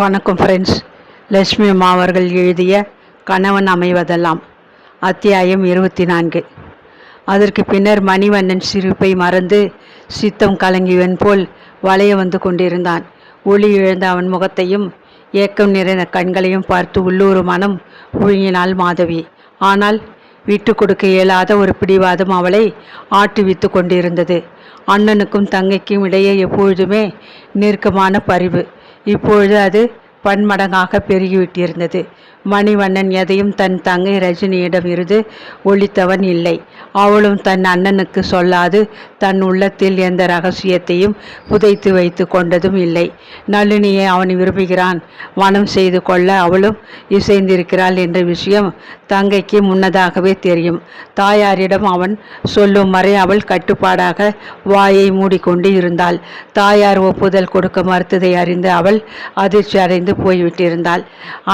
வணக்கம் ஃப்ரெண்ட்ஸ் லட்சுமி அம்மா அவர்கள் எழுதிய கணவன் அமைவதெல்லாம் அத்தியாயம் இருபத்தி நான்கு அதற்கு பின்னர் மணிவண்ணன் சிரிப்பை மறந்து சித்தம் கலங்கியவன் போல் வளைய வந்து கொண்டிருந்தான். ஒளி இழந்த அவன் முகத்தையும் ஏக்கம் நிறைந்த கண்களையும் பார்த்து உள்ளூர் மனம் உழுங்கினாள் மாதவி. ஆனால் விட்டு கொடுக்க இயலாத ஒரு பிடிவாதம் அவளை ஆட்டுவித்து கொண்டிருந்தது. அண்ணனுக்கும் தங்கைக்கும் இடையே எப்பொழுதுமே நெருக்கமான பரிவு. இப்பொழுது அது பன்மடங்காக பெருகிவிட்டிருந்தது. மணிவண்ணன் எதையும் தன் தங்கை ரஜினியிடம் இருந்து ஒழித்தவன் இல்லை. அவளும் தன் அண்ணனுக்கு சொல்லாது தன் உள்ளத்தில் எந்த ரகசியத்தையும் புதைத்து வைத்து கொண்டதும் இல்லை. நளினியை அவன் விரும்புகிறான். மனம் செய்து கொள்ள அவளும் இசைந்திருக்கிறாள் என்ற விஷயம் தங்கைக்கு முன்னதாகவே தெரியும். தாயாரிடம் அவன் சொல்லும் வரை அவள் கட்டுப்பாடாக வாயை மூடிக்கொண்டு இருந்தாள். தாயார் ஒப்புதல் கொடுக்க மறுத்ததை அறிந்து அவள் அதிர்ச்சி அடைந்து போய்விட்டிருந்தாள்.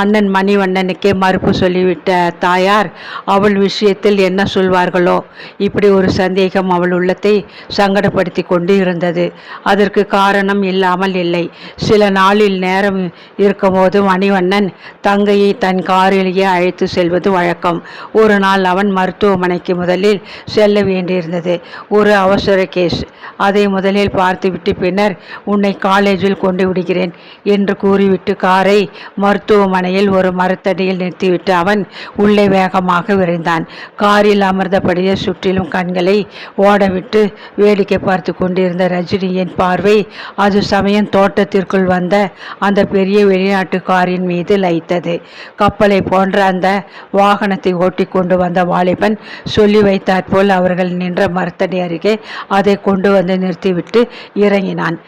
அண்ணன் மணிவண்ணனுக்கே மறுப்பு சொல்லிவிட்ட தாயார் அவள் விஷயத்தில் என்ன சொல்வார்களோ? இப்படி ஒரு சந்தேகம் அவள் உள்ளத்தை சங்கடப்படுத்தி கொண்டு இருந்தது அதற்கு காரணம் இல்லாமல் இல்லை. சில நாளில் நேரம் இருக்கும்போது மணிவண்ணன் தங்கையை தன் காரிலேயே அழைத்து செல்வது வழக்கம். ஒரு நாள் அவன் மருத்துவமனைக்கு முதலில் செல்ல வேண்டியிருந்தது. ஒரு அவசர கேஸ். அதை முதலில் பார்த்துவிட்டு பின்னர் உன்னை காலேஜில் கொண்டு விடுகிறேன் என்று கூறிவிட்டு காரை மருத்துவமனையில் ஒரு மரத்தடியில் நிறுத்திவிட்டு அவன் உள்ளே வேகமாக விரைந்தான். காரில் அமர்ந்தபடியே சுற்றிலும் கண்களை ஓடவிட்டு வேடிக்கை பார்த்து கொண்டிருந்த ரஜினியின் பார்வை அது சமயம் தோட்டத்திற்குள் வந்த அந்த பெரிய வெளிநாட்டு காரின் மீது லைத்தது கப்பலை போன்ற அந்த வாகனத்தை ஓட்டி கொண்டு வந்த வாலிபன் சொல்லி வைத்தாற்போல் அவர்கள் நின்ற மரத்தடி அருகே அதை கொண்டு வந்து நிறுத்திவிட்டு இறங்கினான்.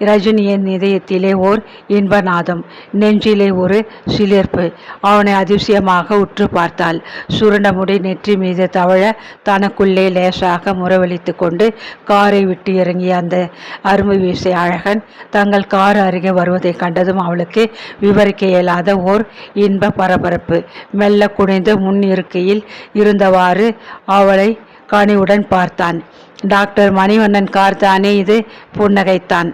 ரஜினியின் இதயத்திலே ஓர் இன்பநாதம் நெஞ்சிலே ஒரு சிலிர்ப்பு. அவனை அதிசயமாக உற்று பார்த்தாள். சுருண்டமுடி நெற்றி மீது தவழ தனக்குள்ளே லேசாக முறவழித்து கொண்டு காரை விட்டு இறங்கிய அந்த அருமை வீசை அழகன் தங்கள் கார் அருகே வருவதை கண்டதும் அவளுக்கு விவரிக்க இயலாத ஓர் இன்ப பரபரப்பு. மெல்ல குனிந்து முன் இருக்கையில் இருந்தவாறு அவளை கனிவுடன் பார்த்தான். டாக்டர் மணிவண்ணன் கார் தானே இது? புன்னகைத்தான்.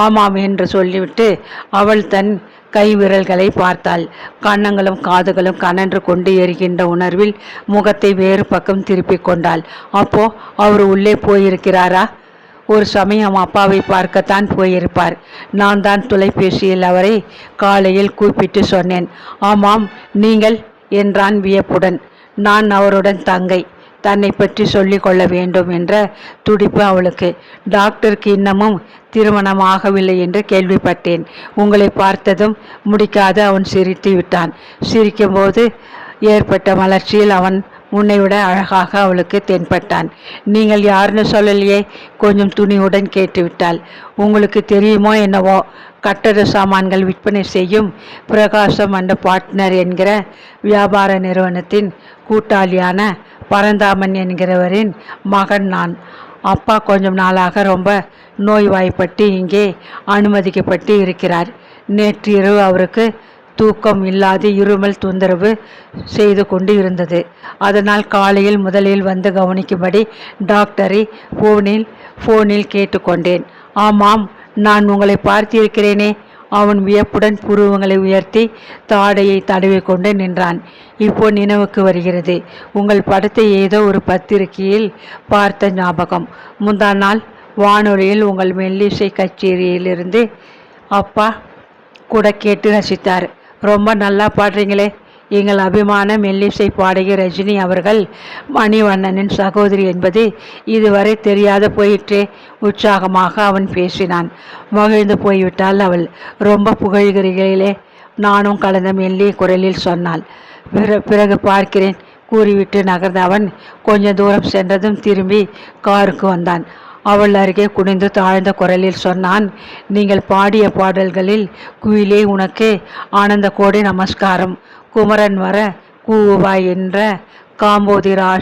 ஆமாம் என்று சொல்லிவிட்டு அவள் தன் கைவிரல்களை பார்த்தாள். கன்னங்களும் காதுகளும் கனன்று கொண்டு எரிகின்ற உணர்வில் முகத்தை வேறு பக்கம் திருப்பிக் கொண்டாள். அப்போ அவர் உள்ளே போயிருக்கிறாரா? ஒரு சமயம் அப்பாவை பார்க்கத்தான் போயிருப்பார். நான் தான் தொலைபேசியில் அவரை காலையில் கூப்பிட்டு சொன்னேன். ஆமாம் நீங்கள் என்றான் வியப்புடன். நான் அவருடன் தங்கை. தன்னை பற்றி சொல்லிக் கொள்ள வேண்டும் என்ற துடிப்பு அவளுக்கு. டாக்டருக்கு இன்னமும் திருமணம் ஆகவில்லை என்று கேள்விப்பட்டேன். உங்களை பார்த்ததும் முடிக்காது அவன் சிரித்து விட்டான். சிரிக்கும்போது ஏற்பட்ட மலர்ச்சியில் அவன் உன்னை விட அழகாக அவளுக்கு தென்பட்டான். நீங்கள் யாருன்னு சொல்லலையே கொஞ்சம் துணியுடன் கேட்டுவிட்டாள். உங்களுக்கு தெரியுமோ என்னவோ கட்டட சாமான்கள் விற்பனை செய்யும் பிரகாசம் அண்ட் பார்ட்னர் என்கிற வியாபார நிறுவனத்தின் கூட்டாளியான பரந்தாமன் என்கிறவரின் மகன் நான். அப்பா கொஞ்சம் நாளாக ரொம்ப நோய்வாய்ப்பட்டு இங்கே அனுமதிக்கப்பட்டு இருக்கிறார். நேற்று இரவு அவருக்கு தூக்கம் இல்லாது இருமல் தொந்தரவு செய்து கொண்டு இருந்தது. அதனால் காலையில் முதலில் வந்து கவனிக்கும்படி டாக்டரை ஃபோனில் ஃபோனில் கேட்டுக்கொண்டேன். ஆமாம் நான் உங்களை பார்த்திருக்கிறேனே அவன் வியப்புடன் புருவங்களை உயர்த்தி தாடையை தடவி கொண்டு நின்றான். இப்போ நினைவுக்கு வருகிறது. உங்கள் படத்தை ஏதோ ஒரு பத்திரிகையில் பார்த்த ஞாபகம். முந்தா நாள் வானொலியில் உங்கள் மெல்லிசை கச்சேரியிலிருந்து அப்பா கூட கேட்டு ரசித்தார். ரொம்ப நல்லா பாடுறீங்களே. எங்கள் அபிமான மெல்லிசை பாடகி ரஜினி அவர்கள் மணிவண்ணனின் சகோதரி என்பது இதுவரை தெரியாத போயிற்றே உற்சாகமாக அவன் பேசினான். மகிழ்ந்து போய்விட்டாள் அவள். ரொம்ப புகழ்கிறீர்களே நானும் கலந்த மெல்லிய குரலில் சொன்னாள். பிற பிறகு பார்க்கிறேன் கூறிவிட்டு நகர்ந்த அவன் கொஞ்ச தூரம் சென்றதும் திரும்பி காருக்கு வந்தான். அவள் அருகே குனிந்து தாழ்ந்த குரலில் சொன்னான் நீங்கள் பாடிய பாடல்களில் குயிலே உனக்கு ஆனந்த கோடி நமஸ்காரம். குமரன் வர கூவா என்ற காம்போதி ரா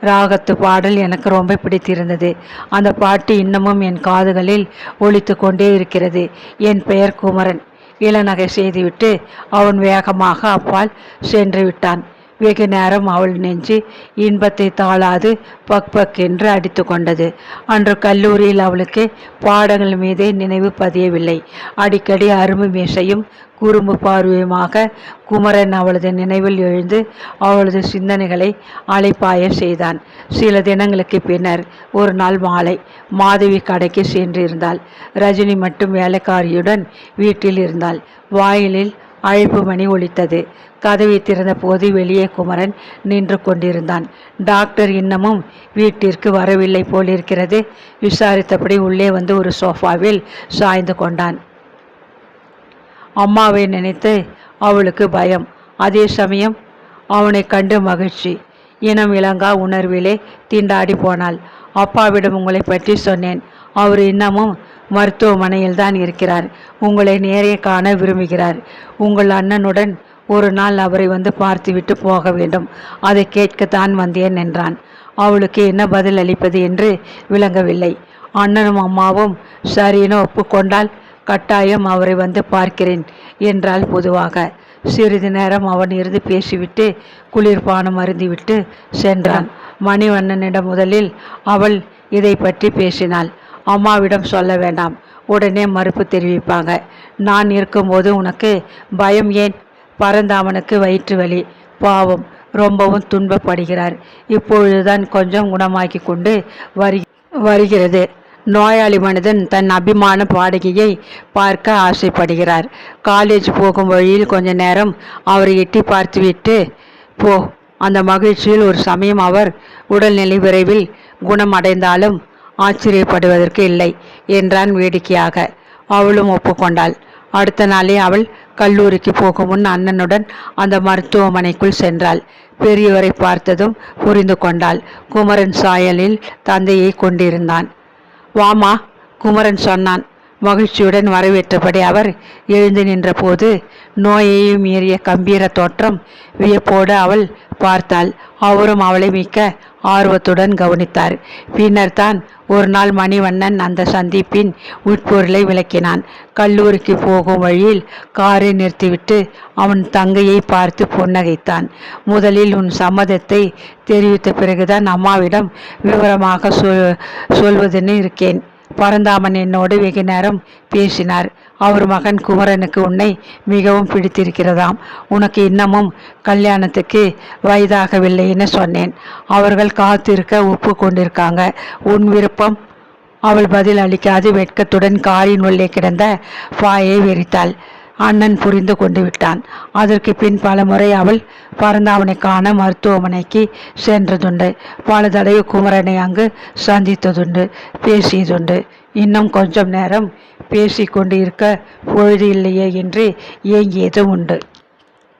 ராகத்து பாடல் எனக்கு ரொம்ப பிடித்திருந்தது. அந்த பாட்டு இன்னமும் என் காதுகளில் ஒழித்து கொண்டே இருக்கிறது. என் பெயர் குமரன். இளநகை செய்துவிட்டு அவன் வேகமாக அப்பால் சென்று விட்டான். வெகு நேரம் அவள் நெஞ்சு இன்பத்தை தாளாது பக் பக் என்று அடித்து கொண்டது. அன்று கல்லூரியில் அவளுக்கு பாடங்கள் மீதே நினைவு பதியவில்லை. அடிக்கடி அரும்பு மீசையும் குறும்பு பார்வையுமாக குமரன் அவளது நினைவில் எழுந்து அவளது சிந்தனைகளை அலைப்பாய செய்தான். சில தினங்களுக்கு பின்னர் ஒரு நாள் மாலை மாதவி கடைக்கு சென்றிருந்தாள். ரஜினி மட்டும் வேலைக்காரியுடன் வீட்டில் இருந்தாள். வாயிலில் அழைப்பு மணி ஒலித்தது. கதவை திறந்தபோது வெளியே குமரன் நின்று கொண்டிருந்தான். டாக்டர் இன்னமும் வீட்டிற்கு வரவில்லை போலிருக்கிறது. விசாரித்தபடி உள்ளே வந்து ஒரு சோஃபாவில் சாய்ந்து கொண்டான். அம்மாவை நினைத்து அவளுக்கு பயம். அதே சமயம் அவனை கண்டு மகிழ்ச்சி. இனம் இளங்கா உணர்விலே திண்டாடி போனாள். அப்பாவிடம் உங்களை பற்றி சொன்னேன். அவர் இன்னமும் மருத்துவமனையில் தான் இருக்கிறார். உங்களை நேரே காண விரும்புகிறார். உங்கள் அண்ணனுடன் ஒரு நாள் அவரை வந்து பார்த்துவிட்டு போக வேண்டும். அதை கேட்கத்தான் வந்தேன் என்றான். அவளுக்கு என்ன பதில் அளிப்பது என்று விளங்கவில்லை. அண்ணனும் அம்மாவும் சரின்னு ஒப்புக்கொண்டால் கட்டாயம் அவரை வந்து பார்க்கிறேன் என்றால் பொதுவாக. சிறிது நேரம் அவன் இருந்து பேசிவிட்டு குளிர்பானம் அருந்திவிட்டு சென்றான். மணிவண்ணனிடம் முதலில் அவள் இதை பற்றி பேசினாள். அம்மாவிடம் சொல்ல வேண்டாம். உடனே மறுப்பு தெரிவிப்பாங்க. நான் இருக்கும்போது உனக்கு பயம் ஏன்? பரந்தாமனுக்கு வயிற்று வலி. பாவம் ரொம்பவும் துன்பப்படுகிறார். இப்பொழுதுதான் கொஞ்சம் குணமாக்கி கொண்டு வரு வருகிறது. நோயாளி மனிதன் தன் அபிமான பாடகியை பார்க்க ஆசைப்படுகிறார். காலேஜ் போகும் வழியில் கொஞ்ச நேரம் அவரை எட்டி பார்த்துவிட்டு போ. அந்த மகிழ்ச்சியில் ஒரு சமயம் அவர் உடல்நிலை விரைவில் குணமடைந்தாலும் ஆச்சரியப்படுவதற்கு இல்லை என்றான் வேடிக்கையாக. அவளும் ஒப்புக்கொண்டாள். அடுத்த நாளே அவள் கல்லூரிக்கு போகும் முன் அண்ணனுடன் அந்த மருத்துவமனைக்குள் சென்றாள். பெரியவரை பார்த்ததும் புரிந்து கொண்டாள். குமரன் சாயலில் தந்தையை கொண்டிருந்தான். வாமா குமரன் சொன்னான். மகிழ்ச்சியுடன் வரவேற்றபடி அவர் எழுந்து நின்றபோது நோயையும் மீறிய கம்பீர தோற்றம் வியப்போடு அவள் பார்த்தாள். அவரும் அவளை மிக்க ஆர்வத்துடன் கவனித்தார். பின்னர் தான் ஒரு நாள் மணிவண்ணன் அந்த சந்திப்பின் உட்பொருளை விளக்கினான். கல்லூரிக்கு போகும் வழியில் காரை நிறுத்திவிட்டு அவன் தங்கையை பார்த்து புன்னகைத்தான். முதலில் உன் சம்மதத்தை தெரிவித்த பிறகுதான் அம்மாவிடம் விவரமாக சொல் சொல்வதுன்னு இருக்கேன். பரந்தாமன் என்னோடு வெகு நேரம் பேசினார். அவர் மகன் குமரனுக்கு உன்னை மிகவும் பிடித்திருக்கிறதாம். உனக்கு இன்னமும் கல்யாணத்துக்கு வயதாகவில்லைன்னு சொன்னேன். அவர்கள் காத்திருக்க ஒப்பு கொண்டிருக்காங்க. உன் விருப்பம். அவள் பதில் அளிக்காது. வெட்கத்துடன் காரின் உள்ளே கிடந்த பாயை வெறித்தாள். அண்ணன் புரிந்து கொண்டு விட்டான். அதற்கு பின் பலமுறை அவள் பரந்தாவனை காண மருத்துவமனைக்கு சென்றதுண்டு. பல தடவை குமரனை அங்கு சந்தித்ததுண்டு பேசியதுண்டு. இன்னும் கொஞ்சம் நேரம் பேசிக்கொண்டு இருக்க பொழுது இல்லையே என்று ஏங்கியதும் உண்டு.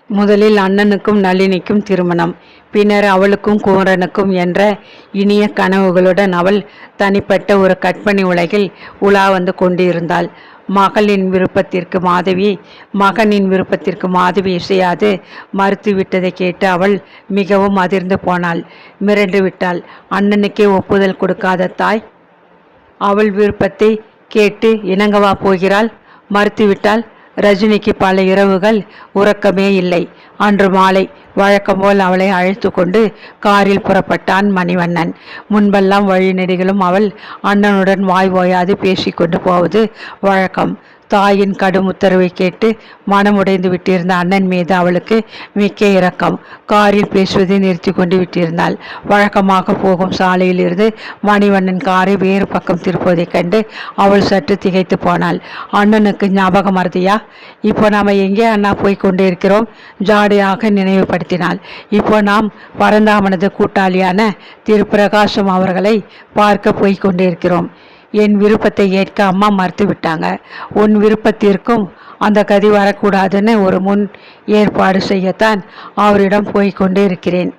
முதலில் அண்ணனுக்கும் நளினிக்கும் திருமணம். பின்னர் அவளுக்கும் குமரனுக்கும் என்ற இனிய கனவுகளுடன் அவள் தனிப்பட்ட ஒரு கற்பனை உலகில் உலா வந்து கொண்டிருந்தாள். மகளின் விருப்பத்திற்கு மாதவி மகனின் விருப்பத்திற்கு மாதவி இசையாது. மறுத்துவிட்டதை கேட்டு அவள் மிகவும் அதிர்ந்து போனாள். மிரண்டு விட்டாள். அண்ணனுக்கே ஒப்புதல் கொடுக்காத தாய் அவள் விருப்பத்தை கேட்டு இணங்கவா போகிறாள்? மறுத்துவிட்டால் ரஜினிக்கு பல இரவுகள் உறக்கமே இல்லை. அன்று மாலை வழக்கம்போல் அவளை அழைத்து கொண்டு காரில் புறப்பட்டான் மணிவண்ணன். முன்பெல்லாம் வழிநெடுகிலும் அவள் அண்ணனுடன் வாய் ஓயாது பேசிக்கொண்டு போவது வழக்கம். தாயின் கடும் உத்தரவை கேட்டு மனமுடைந்து விட்டிருந்த அண்ணன் மீது அவளுக்கு மிக்க இரக்கம். காரில் பேசுவதை நிறுத்தி கொண்டு விட்டிருந்தாள். வழக்கமாக போகும் சாலையில் இருந்து மணிவண்ணன் காரை வேறு பக்கம் திருப்பதைக் கண்டு அவள் சற்று திகைத்து போனாள். அண்ணனுக்கு ஞாபகம் மறதியா? இப்போ நாம் எங்கே அண்ணா போய் கொண்டிருக்கிறோம்? ஜாடையாக நினைவுபடுத்தினாள். இப்போ நாம் பரந்தாமனது கூட்டாளியான திரு பிரகாசம் அவர்களை பார்க்க போய் கொண்டிருக்கிறோம். என் விருப்பத்தை ஏற்க அம்மா மறுத்து விட்டாங்க. உன் விருப்பத்திற்கும் அந்த கதி வரக்கூடாதுன்னு ஒரு முன் ஏற்பாடு செய்யத்தான் அவரிடம் போய்கொண்டே இருக்கிறேன்.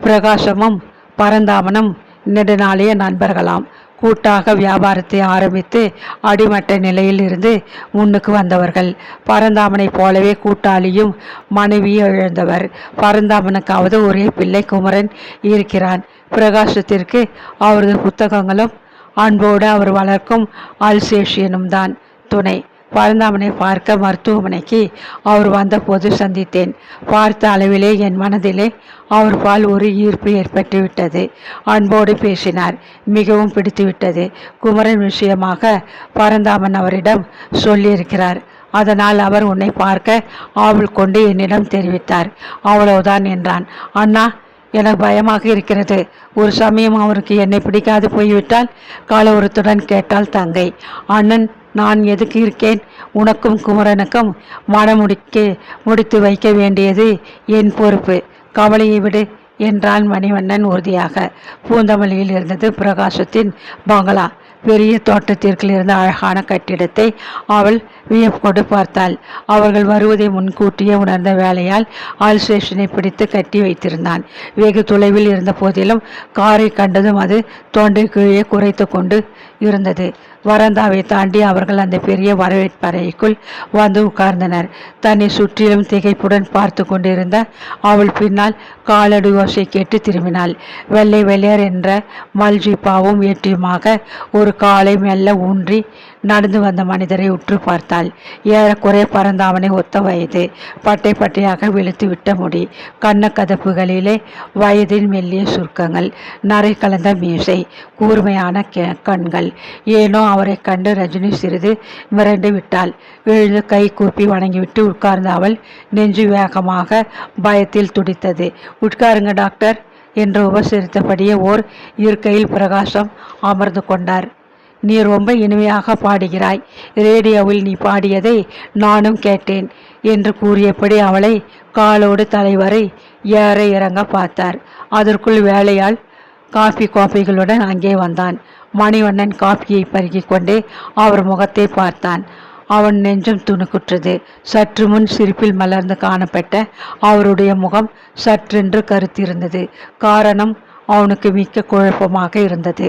பிரகாசமும் பரந்தாமனும் நெடுநாளைய நண்பர்களாம். கூட்டாக வியாபாரத்தை ஆரம்பித்து அடிமட்ட நிலையில் இருந்து முன்னுக்கு வந்தவர்கள். பரந்தாமனைப் போலவே கூட்டாளியும் மனைவியும் இழந்தவர். பரந்தாமனுக்காவது ஒரே பிள்ளை குமரன் இருக்கிறான். பிரகாசத்திற்கு அவரது புத்தகங்களும் அன்போடு அவர் வளர்க்கும் அல்சேஷியனும் தான் துணை. பரந்தாமனை பார்க்க மருத்துவமனைக்கு அவர் வந்தபோது சந்தித்தேன். பார்த்த அளவிலே என் மனதிலே அவர் பால் ஒரு ஈர்ப்பு ஏற்பட்டுவிட்டது. அன்போடு பேசினார். மிகவும் பிடித்துவிட்டது. குமரன் விஷயமாக பரந்தாமன் அவரிடம் சொல்லியிருக்கிறார். அதனால் அவர் உன்னை பார்க்க ஆவல் கொண்டு என்னிடம் தெரிவித்தார். அவ்வளவுதான் என்றான். அண்ணா எனக்கு பயமாக இருக்கிறது. ஒரு சமயம் அவருக்கு என்னை பிடிக்காது போய்விட்டால் காலவரத்துடன் கேட்டால் தங்கை. அண்ணன் நான் எதுக்கு இருக்கேன்? உனக்கும் குமரனுக்கும் மனமுடிக்க முடித்து வைக்க வேண்டியது என் பொறுப்பு. கவலையை விடு என்றான் மணிவண்ணன் உறுதியாக. பூந்தமல்லியில் இருந்தது பிரகாசத்தின் பங்களா. பெரிய தோட்டத்திற்குள் இருந்த அழகான கட்டிடத்தை அவள் வியப்போடு பார்த்தாள். அவர்கள் வருவதை முன்கூட்டியே உணர்ந்த வேலையால் ஆல்ஸ்டேஷனை பிடித்து கட்டி வைத்திருந்தான். வெகு தொலைவில் இருந்த போதிலும் காரை கண்டதும் அது தொண்டை கீழே குறைத்து கொண்டு இருந்தது. வரந்தாவை தாண்டி அவர்கள் அந்த பெரிய வரவேற்பறைக்குள் வந்து உட்கார்ந்தனர். தன்னை சுற்றிலும் திகைப்புடன் பார்த்து கொண்டிருந்த அவள் பின்னால் காலடி ஓசை கேட்டு திரும்பினாள். வெள்ளை வெள்ளையர் என்ற மல்ஜிப்பாவும் ஏற்றியுமாக ஒரு காலை மெல்ல ஊன்றி நடந்து வந்த மனிதரை உற்று பார்த்தாள் ஏறக்குறைய பறந்தாவனை ஒத்த வயது. பட்டை பட்டையாக விழுத்து விட்ட முடி கதப்புகளிலே வயதின் மெல்லிய சுருக்கங்கள் நரை கலந்த மீசை கூர்மையான கண்கள். ஏனோ அவரை கண்டு ரஜினி சிறிது மிரண்டு விட்டாள் எழுந்து கை கூப்பி வணங்கிவிட்டு உட்கார்ந்த அவள் நெஞ்சு வேகமாக பயத்தில் துடித்தது. உட்காருங்க டாக்டர் என்று உபசரித்தபடியே ஓர் இருக்கையில் பிரகாசம் அமர்ந்து கொண்டார். நீ ரொம்ப இனிமையாக பாடுகிறாய். ரேடியோவில் நீ பாடியதை நானும் கேட்டேன் என்று கூறியபடி அவளை காலோடு தலைவரை ஏற இறங்க பார்த்தார். அதற்குள் வேலையால் காஃபி கோப்பைகளுடன் அங்கே வந்தான். மணிவண்ணன் காஃபியை பருகிக் கொண்டே அவர் முகத்தை பார்த்தான். அவன் நெஞ்சம் துணுக்குற்றது. சற்று முன் சிரிப்பில் மலர்ந்து காணப்பட்ட அவருடைய முகம் சற்றென்று கருத்திருந்தது. காரணம் அவனுக்கு மிக்க குழப்பமாக இருந்தது.